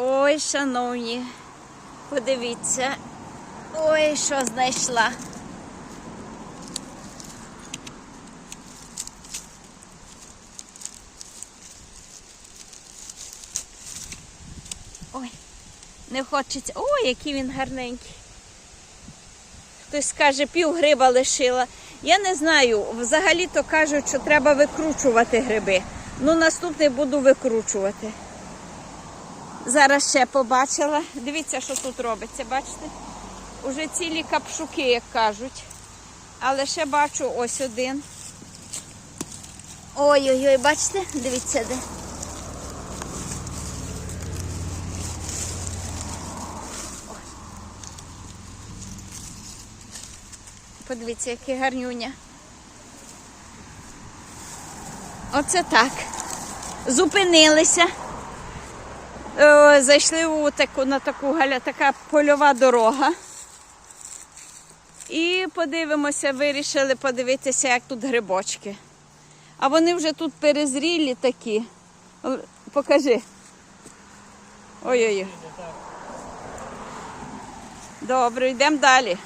Ой, шановні, подивіться. Ой, що знайшла. Ой, не хочеться. Ой, який він гарненький. Хтось скаже, пів гриба лишила. Я не знаю, взагалі-то кажуть, що треба викручувати гриби. Ну, наступний буду викручувати. Зараз ще побачила. Дивіться, що тут робиться, бачите? Уже цілі капшуки, як кажуть. Але ще бачу ось один. Ой-ой-ой, бачите? Дивіться де. Подивіться, який гарнюня. Оце так. Зупинилися. Е, Зайшли у таку, на таку галя, така польова дорога. І подивимося, вирішили подивитися, як тут грибочки. А вони вже тут перезрілі такі. Покажи. Ой-ой-ой. Добре, йдемо далі.